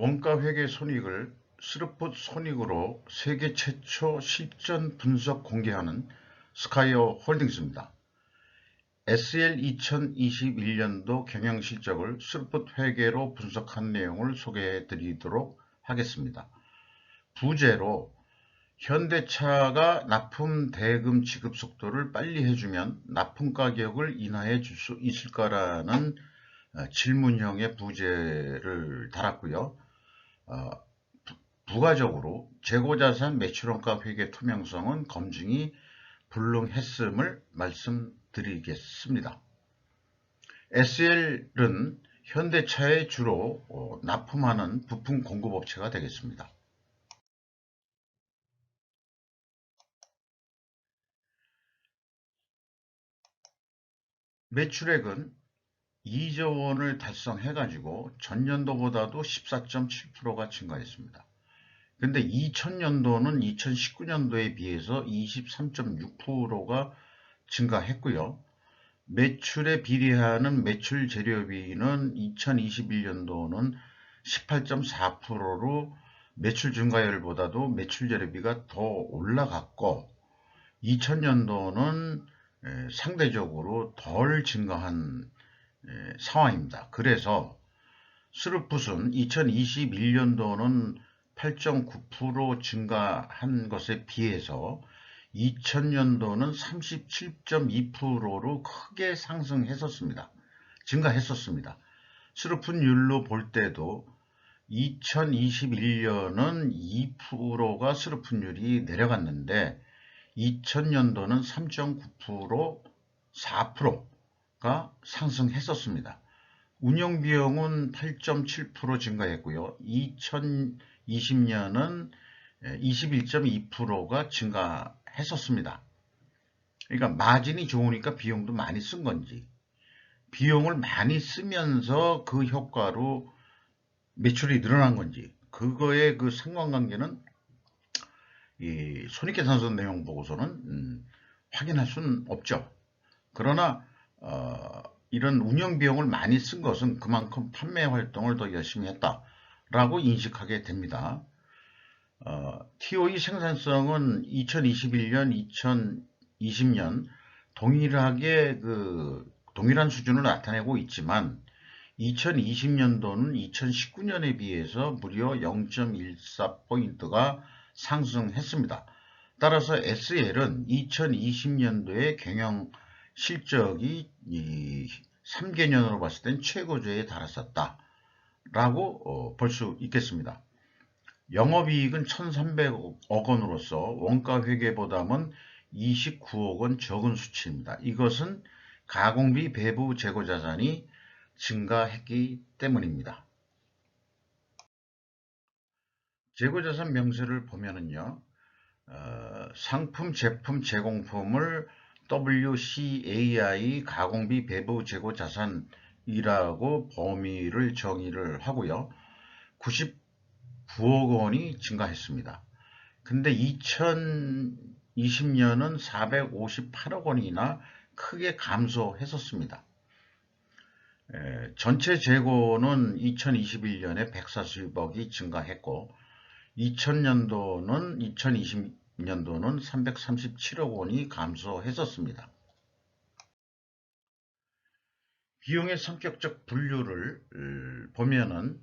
원가 회계 손익을 스루풋 손익으로 세계 최초 실전 분석 공개하는 스카이어 홀딩스입니다. SL 2021년도 경영실적을 스루풋 회계로 분석한 내용을 소개해 드리도록 하겠습니다. 부제로 현대차가 납품 대금 지급 속도를 빨리 해주면 납품 가격을 인하해 줄 수 있을까라는 어, 질문형의 부제를 달았고요. 어, 부가적으로 재고자산 매출원가 회계 투명성은 검증이 불능했음을 말씀드리겠습니다. SL은 현대차에 주로 어, 납품하는 부품 공급업체가 되겠습니다. 매출액은 2조 원을 달성해가지고 전년도보다도 14.7%가 증가했습니다. 근데 2000년도는 2019년도에 비해서 23.6%가 증가했고요. 매출에 비례하는 매출 재료비는 2021년도는 18.4%로 매출 증가율보다도 매출 재료비가 더 올라갔고 2000년도는 상대적으로 덜 증가한 상황입니다. 그래서 스루풋은 2021년도는 8.9% 증가한 것에 비해서 2000년도는 37.2%로 크게 상승했었습니다. 증가했었습니다. 스루풋율로 볼 때도 2021년은 2%가 스루풋율이 내려갔는데 2000년도는 3.9% 4% 가 상승했었습니다. 운영비용은 8.7% 증가했고요. 2020년은 21.2%가 증가했었습니다. 그러니까 마진이 좋으니까 비용도 많이 쓴 건지 비용을 많이 쓰면서 그 효과로 매출이 늘어난 건지 그거의 그 상관관계는 이 손익계산서 내용 보고서는 음, 확인할 수는 없죠. 그러나 어, 이런 운영 비용을 많이 쓴 것은 그만큼 판매 활동을 더 열심히 했다라고 인식하게 됩니다. 어, TOE 생산성은 2021년, 2020년 동일하게 그 동일한 수준을 나타내고 있지만 2020년도는 2019년에 비해서 무려 0.14포인트가 상승했습니다. 따라서 SL은 2020년도의 경영 실적이 3개년으로 봤을 땐 최고조에 달았었다. 라고 어, 볼 수 있겠습니다. 영업이익은 1,300억 원으로서 원가 회계보다는 29억 원 적은 수치입니다. 이것은 가공비 배부 재고 자산이 증가했기 때문입니다. 재고 자산 명세를 보면은요, 어, 상품, 제품, 제공품을 WCAI 가공비 배부 재고 자산이라고 범위를 정의를 하고요. 99억 원이 증가했습니다. 근데 2020년은 458억 원이나 크게 감소했었습니다. 에, 전체 재고는 2021년에 140억이 증가했고 2000년도는 2020 년도는 337억 원이 감소했었습니다. 비용의 성격적 분류를 보면은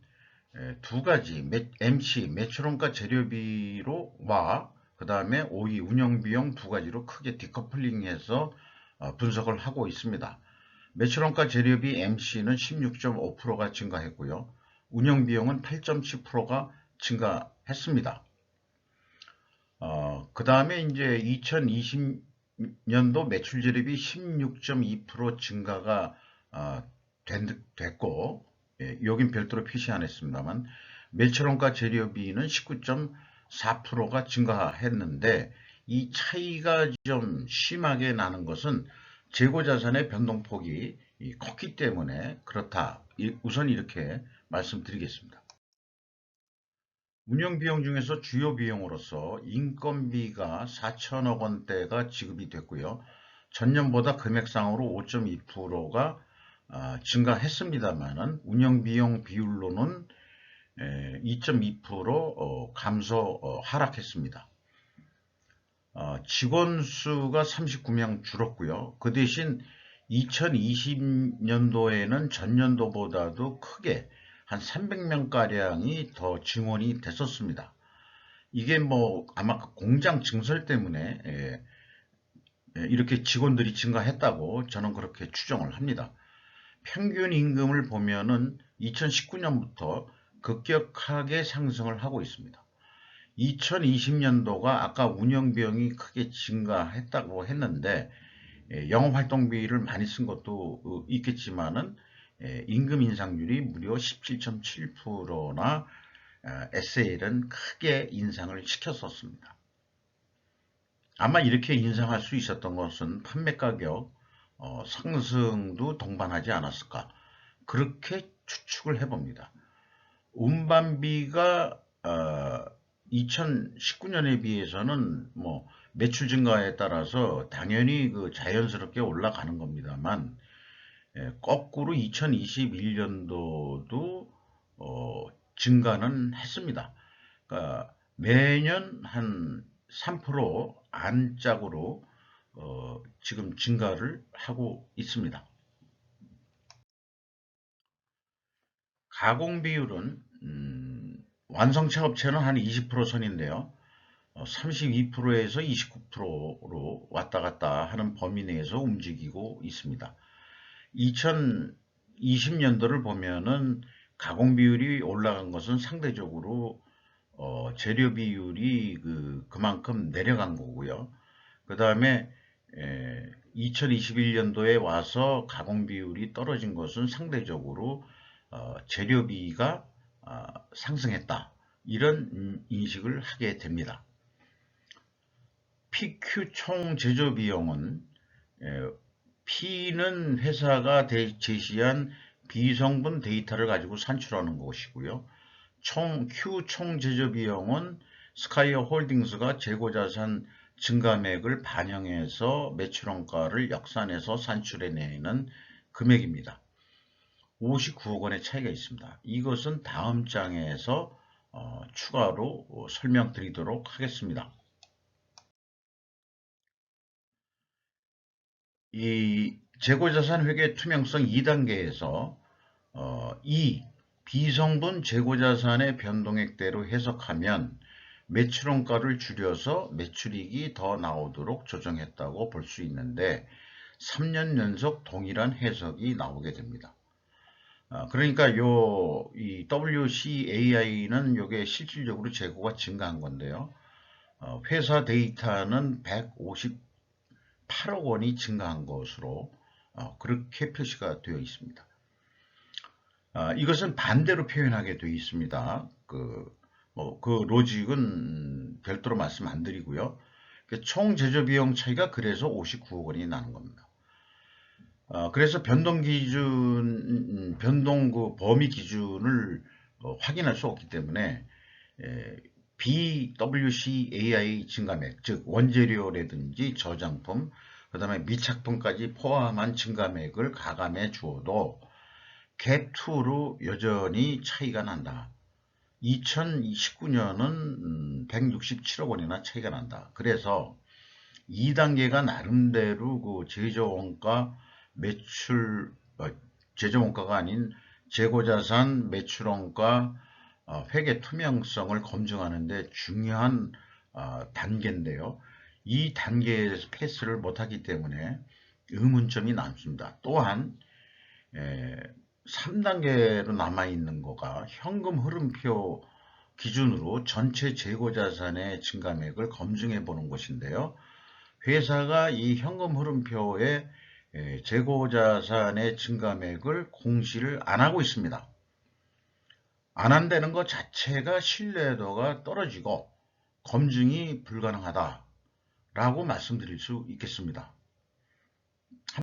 두 가지 MC 매출원가 재료비로와 그 다음에 OE 운영비용 두 가지로 크게 디커플링해서 어, 분석을 하고 있습니다. 매출원가 재료비 MC는 16.5%가 증가했고요. 운영비용은 8.7%가 증가했습니다. 어, 그 다음에 이제 2020년도 매출 재료비 16.2% 증가가 어, 된, 됐고 예, 여긴 별도로 표시 안 했습니다만 매출원가 재료비는 19.4%가 증가했는데 이 차이가 좀 심하게 나는 것은 재고자산의 변동폭이 컸기 때문에 그렇다. 우선 이렇게 말씀드리겠습니다. 운영 비용 중에서 주요 비용으로서 인건비가 4천억 원대가 지급이 됐고요. 전년보다 금액상으로 5.2%가 아, 증가했습니다만 운영 비용 비율로는 2.2% 어, 감소 어, 하락했습니다. 어, 직원 수가 39명 줄었고요. 그 대신 2020년도에는 전년도보다도 크게 한 300명가량이 더 증원이 됐었습니다. 이게 뭐 아마 그 공장 증설 때문에 예, 예, 이렇게 직원들이 증가했다고 저는 그렇게 추정을 합니다. 평균 임금을 보면은 2019년부터 급격하게 상승을 하고 있습니다. 2020년도가 아까 운영비용이 크게 증가했다고 했는데 예, 영업활동비를 많이 쓴 것도 어, 있겠지만은 예, 임금 인상률이 무려 17.7%나 SAL은 크게 인상을 시켰었습니다. 아마 이렇게 인상할 수 있었던 것은 판매 가격 어, 상승도 동반하지 않았을까 그렇게 추측을 해봅니다. 운반비가 어, 2019년에 비해서는 뭐 매출 증가에 따라서 당연히 그 자연스럽게 올라가는 겁니다만 예, 거꾸로 2021년도도 어, 증가는 했습니다. 그러니까 매년 한 3% 안짝으로 어, 지금 증가를 하고 있습니다. 가공 비율은 음, 완성차 업체는 한 20% 선인데요. 32%에서 어, 29%로 왔다 갔다 하는 범위 내에서 움직이고 있습니다. 2020년도를 보면은 가공 비율이 올라간 것은 상대적으로 어, 재료 비율이 그, 그만큼 내려간 거고요. 그 다음에 2021년도에 와서 가공 비율이 떨어진 것은 상대적으로 어, 재료비가 어, 상승했다. 이런 인식을 하게 됩니다. PQ 총 제조 비용은 P는 회사가 제시한 비성분 데이터를 가지고 산출하는 것이고요. 총 Q 총 제조 비용은 스카이어 홀딩스가 재고 자산 증감액을 반영해서 매출원가를 역산해서 산출해내는 금액입니다. 59억 원의 차이가 있습니다. 이것은 다음 장에서 어, 추가로 어, 설명드리도록 하겠습니다. 이 재고자산 회계 투명성 2단계에서 어, 이 비성분 재고자산의 변동액대로 해석하면 매출원가를 줄여서 매출이익이 더 나오도록 조정했다고 볼 수 있는데 3년 연속 동일한 해석이 나오게 됩니다. 아, 그러니까 요, 이 WCAI는 요게 실질적으로 재고가 증가한 건데요. 어, 회사 데이터는 158억 원이 증가한 것으로 어, 그렇게 표시가 되어 있습니다. 아, 이것은 반대로 표현하게 되어 있습니다. 그, 뭐, 그 로직은 별도로 말씀 안 드리고요. 그총 제조 비용 차이가 그래서 59억 원이 나는 겁니다. 어, 그래서 변동 기준, 음, 변동 그 범위 기준을 어, 확인할 수 없기 때문에 에, BWCAI 증감액, 즉 원재료라든지 저장품, 그 다음에 미착품까지 포함한 증감액을 가감해 주어도 갭2로 여전히 차이가 난다. 2019년은 167억 음, 원이나 차이가 난다. 그래서 2단계가 나름대로 그 제조원가 매출 어, 제조원가가 아닌 재고자산 매출원가 어, 회계 투명성을 검증하는데 중요한 어, 단계인데요. 이 단계에서 패스를 못하기 때문에 의문점이 남습니다. 또한 3단계로 남아있는 거가 현금 흐름표 기준으로 전체 재고자산의 증감액을 검증해 보는 것인데요. 회사가 이 현금 흐름표에 재고자산의 증감액을 공시를 안 하고 있습니다. 안 한다는 것 자체가 신뢰도가 떨어지고 검증이 불가능하다라고 말씀드릴 수 있겠습니다.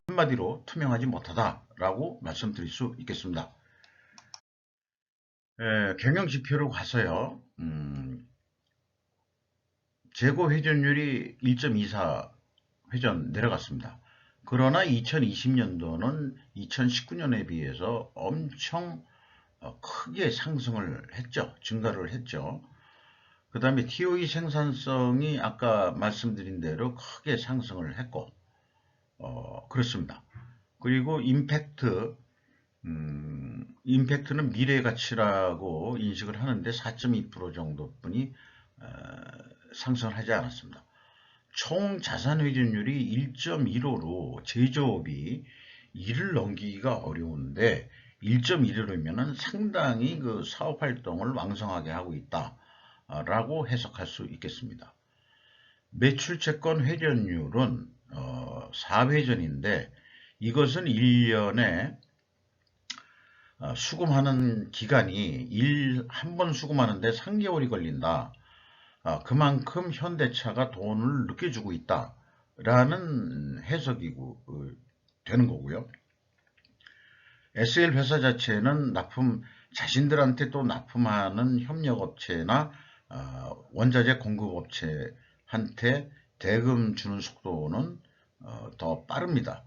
한마디로 투명하지 못하다라고 말씀드릴 수 있겠습니다. 에, 경영지표로 가서요. 음, 재고 회전율이 1.24 회전 내려갔습니다. 그러나 2020년도는 2019년에 비해서 엄청 어, 크게 상승을 했죠. 증가를 했죠. 그 다음에 TOE 생산성이 아까 말씀드린 대로 크게 상승을 했고 어, 그렇습니다. 그리고 임팩트 음, 임팩트는 미래 가치라고 인식을 하는데 4.2% 정도뿐이 어, 상승을 하지 않았습니다. 총 자산 회전율이 1.15로 제조업이 이를 넘기기가 어려운데 1.1이라면 상당히 그 사업 활동을 왕성하게 하고 있다라고 해석할 수 있겠습니다. 매출 채권 회전율은 어, 4회전인데 이것은 1년에 어, 수금하는 기간이 한 번 수금하는데 3개월이 걸린다. 어, 그만큼 현대차가 돈을 늦게 주고 있다. 라는 해석이 어, 되는 거고요. SL 회사 자체는 납품 자신들한테 또 납품하는 협력업체나 어, 원자재 공급업체한테 대금 주는 속도는 어, 더 빠릅니다.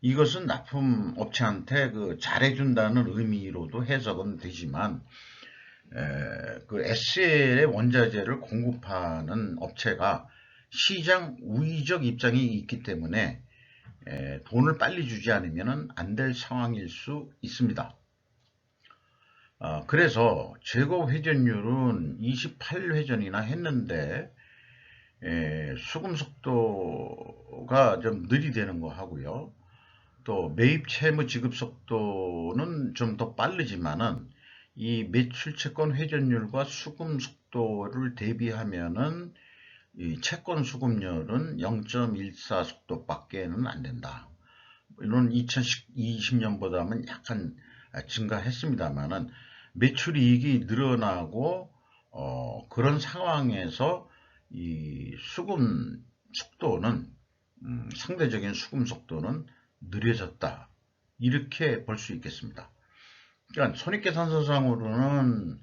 이것은 납품업체한테 그 잘해준다는 의미로도 해석은 되지만 에, 그 SL의 원자재를 공급하는 업체가 시장 우위적 입장이 있기 때문에 에, 돈을 빨리 주지 않으면 안 될 상황일 수 있습니다. 어, 그래서 재고 회전율은 28회전이나 했는데 에, 수금 속도가 좀 느리되는 거 하고요. 또 매입 채무 지급 속도는 좀 더 빠르지만은 이 매출 채권 회전율과 수금 속도를 대비하면은 이 채권 수급률은 0.14 속도밖에는 안 된다. 물론 2020년보다는 약간 증가했습니다만은 매출 이익이 늘어나고 어, 그런 상황에서 이 수금 속도는 음, 상대적인 수금 속도는 느려졌다. 이렇게 볼 수 있겠습니다. 그러니까 손익계산서상으로는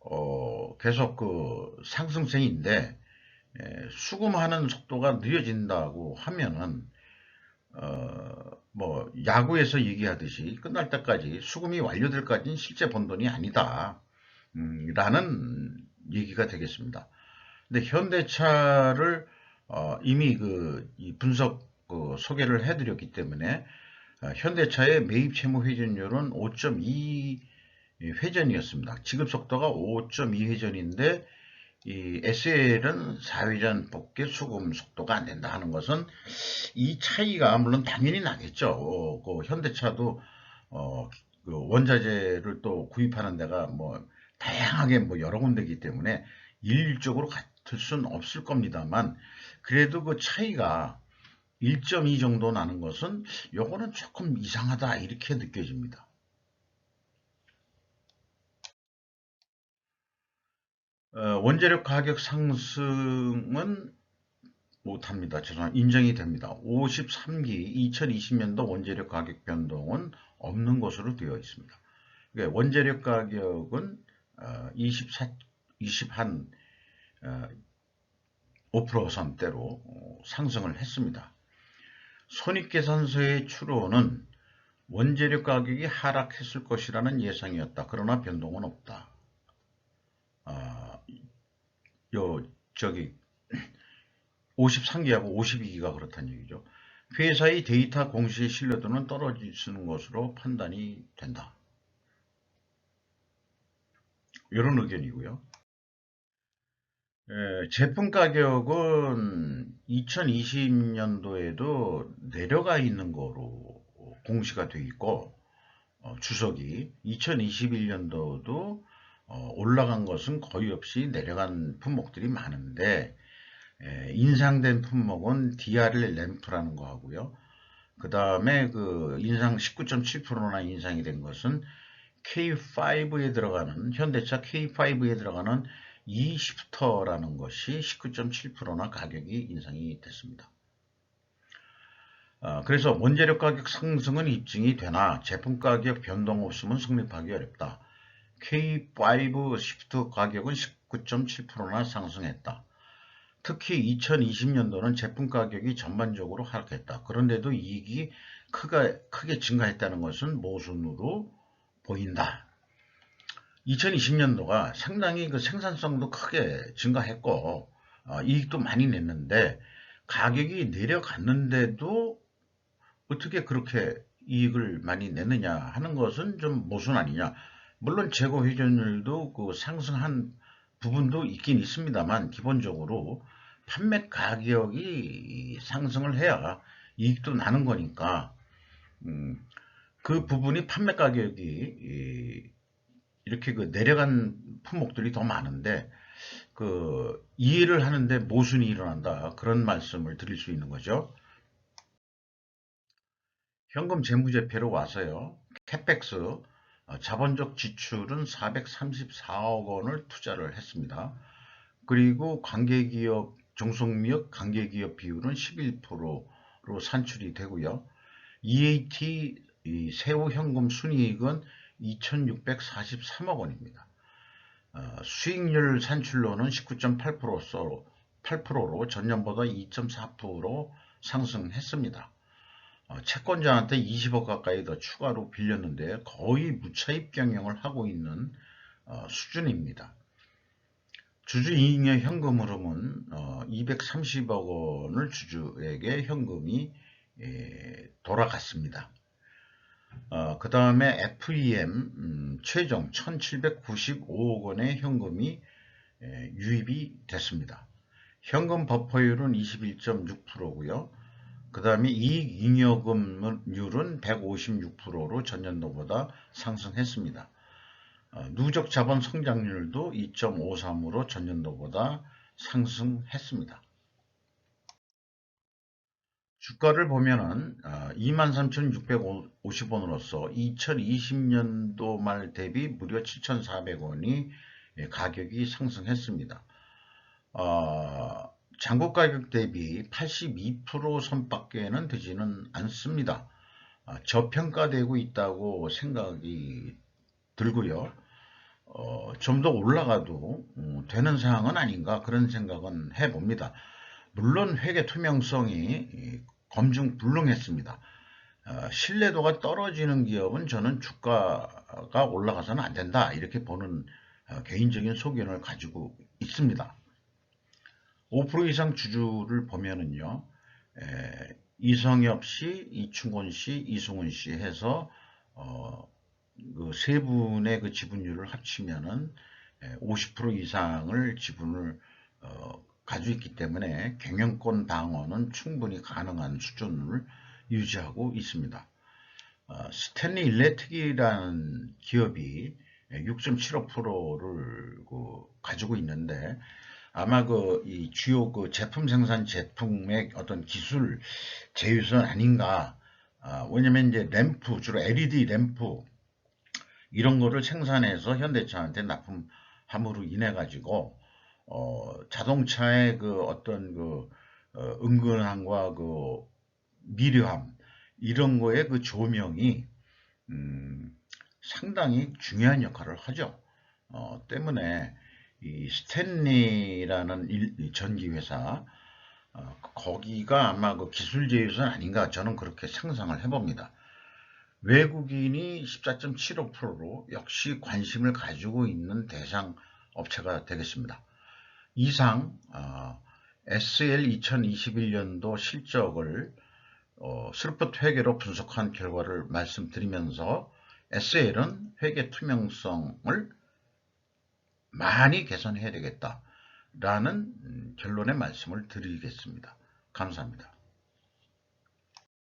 어, 계속 그 상승세인데 예, 수금하는 속도가 느려진다고 하면은 어, 뭐 야구에서 얘기하듯이 끝날 때까지 수금이 완료될 까지는 실제 번 돈이 아니다 음, 라는 얘기가 되겠습니다. 근데 현대차를 어, 이미 그 분석 그 소개를 해드렸기 때문에 어, 현대차의 매입 채무 회전율은 5.2 회전이었습니다. 지급 속도가 5.2 회전인데 이 SL은 4회전 복귀 수금 속도가 안 된다 하는 것은 이 차이가 물론 당연히 나겠죠. 어, 그 현대차도 어, 그 원자재를 또 구입하는 데가 뭐 다양하게 뭐 여러 군데이기 때문에 일률적으로 같을 수는 없을 겁니다만 그래도 그 차이가 1.2 정도 나는 것은 요거는 조금 이상하다 이렇게 느껴집니다. 어, 원재료 가격 상승은 못합니다. 죄송합니다. 인정이 됩니다. 53기 2020년도 원재료 가격 변동은 없는 것으로 되어 있습니다. 그러니까 원재료 가격은 24, 20한 5%선대로 어, 상승을 했습니다. 손익계산서의 추론은 원재료 가격이 하락했을 것이라는 예상이었다. 그러나 변동은 없다. 요 저기 53기하고 52기가 그렇다는 얘기죠. 회사의 데이터 공시의 신뢰도는 떨어지는 것으로 판단이 된다. 이런 의견이고요. 에, 제품 가격은 2020년도에도 내려가 있는 거로 공시가 되어 있고 어, 주석이 2021년도도 어, 올라간 것은 거의 없이 내려간 품목들이 많은데 에, 인상된 품목은 DRL 램프라는 거 하고요. 그 다음에 그 인상 19.7%나 인상이 된 것은 K5에 들어가는 현대차 K5에 들어가는 이 시프터라는 것이 19.7%나 가격이 인상이 됐습니다. 어, 그래서 원재료 가격 상승은 입증이 되나 제품 가격 변동 없으면 성립하기 어렵다. K5 시프트 가격은 19.7%나 상승했다. 특히 2020년도는 제품 가격이 전반적으로 하락했다. 그런데도 이익이 크게, 크게 증가했다는 것은 모순으로 보인다. 2020년도가 상당히 그 생산성도 크게 증가했고 어, 이익도 많이 냈는데 가격이 내려갔는데도 어떻게 그렇게 이익을 많이 냈느냐 하는 것은 좀 모순 아니냐. 물론 재고 회전율도 그 상승한 부분도 있긴 있습니다만 기본적으로 판매 가격이 상승을 해야 이익도 나는 거니까 음, 그 부분이 판매 가격이 이렇게 그 내려간 품목들이 더 많은데 그 이해를 하는데 모순이 일어난다 그런 말씀을 드릴 수 있는 거죠. 현금 재무제표로 와서요. 어, 자본적 지출은 434억 원을 투자를 했습니다. 그리고 관계기업 종속미역 관계기업 비율은 11%로 산출이 되고요. EAT 세후 현금 순이익은 2,643억 원입니다. 어, 수익률 산출로는 19.8%로 8%로 전년보다 2.4% 상승했습니다. 어, 채권자한테 20억 가까이 더 추가로 빌렸는데 거의 무차입 경영을 하고 있는 어, 수준입니다. 주주이익의 현금 흐름은 230억 원을 주주에게 현금이 돌아갔습니다. 어, 그 다음에 FEM 음, 최종 1795억 원의 현금이 에, 유입이 됐습니다. 현금 버퍼율은 21.6%고요. 그 다음에 이익잉여금률은 156%로 전년도보다 상승했습니다. 어, 누적 자본 성장률도 2.53으로 전년도보다 상승했습니다. 주가를 보면은 23,650원으로서 2020년도 말 대비 무려 7,400원이 예, 가격이 상승했습니다. 어, 장고 가격 대비 82% 선밖에는 되지는 않습니다. 어, 저평가되고 있다고 생각이 들고요. 어, 좀 더 올라가도 음, 되는 상황은 아닌가 그런 생각은 해봅니다. 물론 회계 투명성이 검증 불능했습니다. 어, 신뢰도가 떨어지는 기업은 저는 주가가 올라가서는 안 된다 이렇게 보는 어, 개인적인 소견을 가지고 있습니다. 5% 이상 주주를 보면은요 에, 이성엽 씨, 이충곤 씨, 이승훈 씨 해서 어, 그 세 분의 그 지분율을 합치면은 50% 이상을 지분을 어, 가지고 있기 때문에 경영권 방어는 충분히 가능한 수준을 유지하고 있습니다. 어, 스탠리 일렉트릭이라는 기업이 6.75%를 그 가지고 있는데 아마 그 이 주요 그 제품 생산 제품의 어떤 기술 제휴선 아닌가. 아, 왜냐면 이제 램프 주로 LED 램프 이런 거를 생산해서 현대차한테 납품함으로 인해 가지고 어, 자동차의 그 어떤 그 어, 은근함과 그 미려함 이런 거에 그 조명이 음, 상당히 중요한 역할을 하죠. 어, 때문에 이 스탠리라는 일, 전기회사 어, 거기가 아마 그 기술 제휴선 아닌가 저는 그렇게 상상을 해봅니다. 외국인이 14.75%로 역시 관심을 가지고 있는 대상 업체가 되겠습니다. 이상 어, SL 2021년도 실적을 어, 슬프트 회계로 분석한 결과를 말씀드리면서 SL은 회계 투명성을 많이 개선해야 되겠다라는 음, 결론의 말씀을 드리겠습니다. 감사합니다.